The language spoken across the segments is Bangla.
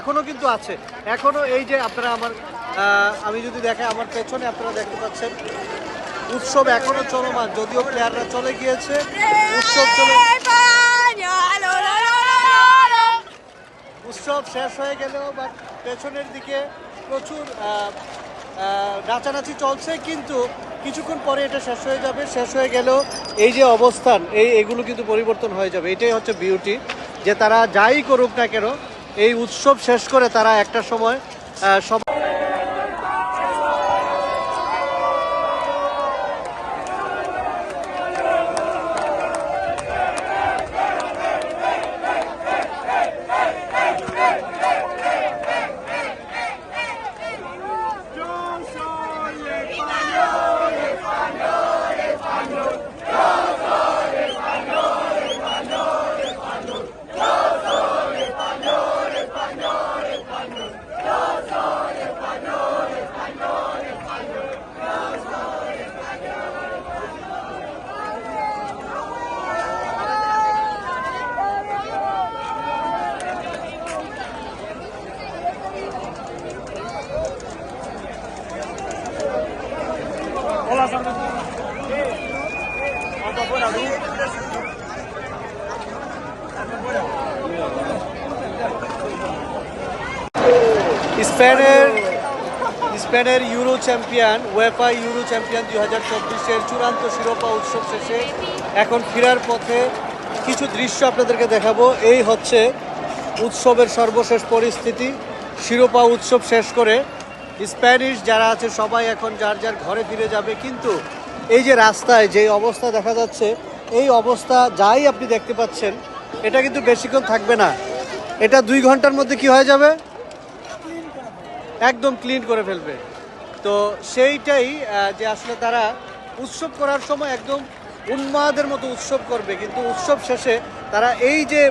এখনও কিন্তু আছে। এখনও এই যে আপনারা আমার আমি যদি দেখে আমার পেছনে আপনারা দেখতে পাচ্ছেন, উৎসব এখনও চলমান, যদিও প্লেয়াররা চলে গিয়েছে, উৎসব চলে উৎসব শেষ হয়ে গেলেও বা পেছনের দিকে প্রচুর নাচানাচি চলছে, কিন্তু কিছুক্ষণ পরে এটা শেষ হয়ে যাবে, শেষ হয়ে গেলেও এই যে অবস্থান, এই এগুলো কিন্তু পরিবর্তন হয়ে যাবে। এটাই হচ্ছে বিউটি যে তারা যাই করুক না কেন এই উৎসব শেষ করে তারা একটা সময় সব স্পেনের স্পেনের euro champion UEFA euro champion দুই হাজার চব্বিশের চূড়ান্ত শিরোপা উৎসব শেষে এখন ফেরার পথে কিছু দৃশ্য আপনাদেরকে দেখাবো। এই হচ্ছে উৎসবের সর্বশেষ পরিস্থিতি। শিরোপা উৎসব শেষ করে স্প্যানিশ যারা আছে, সবাই এখন যার যার ঘরে ফিরে যাবে। কিন্তু এই যে রাস্তায় যে অবস্থা দেখা যাচ্ছে, এই অবস্থা যাই আপনি দেখতে পাচ্ছেন, এটা কিন্তু বেশিক্ষণ থাকবে না। এটা দুই ঘণ্টার মধ্যে কি হয়ে যাবে? একদম ক্লিন করে ফেলবে। তো সেইটাই যে আসলে তারা উৎসব করার সময় একদম উন্মাদের মতো উৎসব করবে। কিন্তু উৎসব শেষে তারা এই যে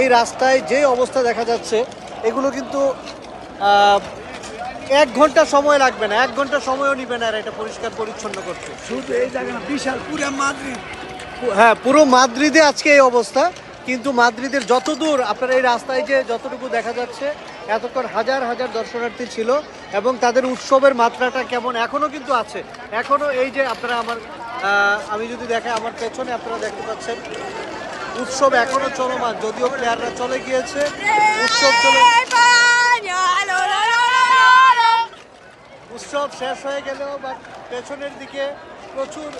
এই রাস্তায় যে অবস্থা দেখা যাচ্ছে, এগুলো কিন্তু এক ঘণ্টা সময় লাগবে না এক ঘণ্টা সময়ও নিবে না আর এটা পরিষ্কার পরিচ্ছন্ন করতে। শুধু এই জায়গা না বিশাল পুরো মাদ্রিদ। হ্যাঁ পুরো মাদ্রিদে আজকে এই অবস্থা কিন্তু মাদ্রিদের যত দূর আপনার এই রাস্তায় যে যতটুকু দেখা যাচ্ছে এতক্ষণ হাজার হাজার দর্শনার্থী ছিল এবং তাদের উৎসবের মাত্রাটা কেমন এখনও কিন্তু আছে। এখনও এই যে আপনারা আমার আমি যদি দেখে আমার পেছনে আপনারা দেখতে পাচ্ছেন উৎসব এখনও চলমান যদিও প্লেয়াররা চলে গিয়েছে উৎসব চলে শেষ হয়ে গেলেও বা পেছনের দিকে প্রচুর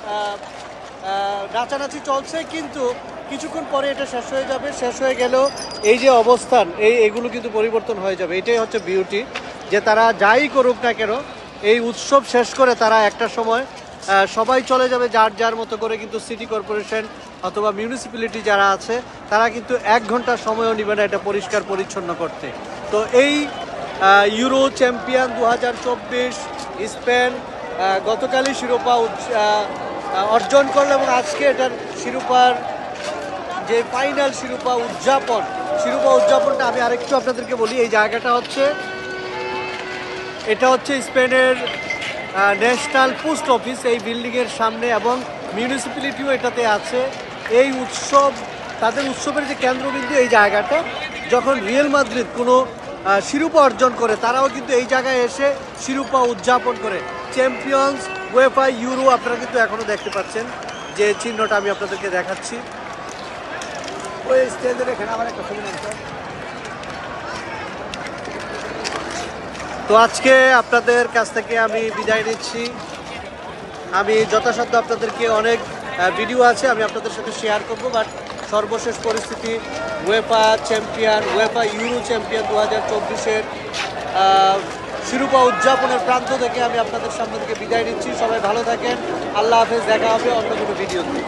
নাচানাচি চলছে, কিন্তু কিছুক্ষণ পরে এটা শেষ হয়ে যাবে। শেষ হয়ে গেলেও এই যে অবস্থান, এই এগুলো কিন্তু পরিবর্তন হয়ে যাবে। এটাই হচ্ছে বিউটি যে তারা যাই করুক না কেন, এই উৎসব শেষ করে তারা একটা সময় সবাই চলে যাবে যার যার মতো করে, কিন্তু সিটি কর্পোরেশন অথবা মিউনিসিপ্যালিটি যারা আছে, তারা কিন্তু এক ঘণ্টা সময়ও নেবে না এটা পরিষ্কার পরিচ্ছন্ন করতে। তো এই ইউরো চ্যাম্পিয়ন দু হাজার চব্বিশ স্পেন গতকালই শিরোপা অর্জন করল এবং আজকে এটার শিরোপার যে ফাইনাল শিরোপা উদযাপন, শিরোপা উদযাপনটা আমি আরেকটু আপনাদেরকে বলি, এই জায়গাটা হচ্ছে, এটা হচ্ছে স্পেনের ন্যাশনাল পোস্ট অফিস এই বিল্ডিংয়ের সামনে এবং মিউনিসিপ্যালিটিও এটাতে আছে। এই উৎসব, তাদের উৎসবের যে কেন্দ্রবিন্দু এই জায়গাটা, যখন রিয়েল মাদ্রিদ কোনো শিরোপা অর্জন করে। তারাও কিন্তু এই জায়গায় এসে শিরোপা উদযাপন করে। চ্যাম্পিয়ন্স ওয়েফা ইউরো আপনারা কিন্তু এখনও দেখতে পাচ্ছেন। যে চিহ্নটা আমি আপনাদেরকে দেখাচ্ছি। ওই স্টেজের এখানে আমার একটা ছবি তো আজকে আপনাদের কাছ থেকে আমি বিদায় নিচ্ছি। আমি যথাসাধ্য আপনাদেরকে অনেক ভিডিও আছে, আমি আপনাদের সাথে শেয়ার করব বাট সর্বশেষ পরিস্থিতি UEFA champion UEFA euro champion দু হাজার চব্বিশের শিরোপা উদযাপনের প্রান্ত থেকে আমি আপনাদের সামনে থেকে বিদায় নিচ্ছি। সবাই ভালো থাকেন। আল্লাহ হাফেজ, দেখা হবে অন্য কোনো ভিডিওতে।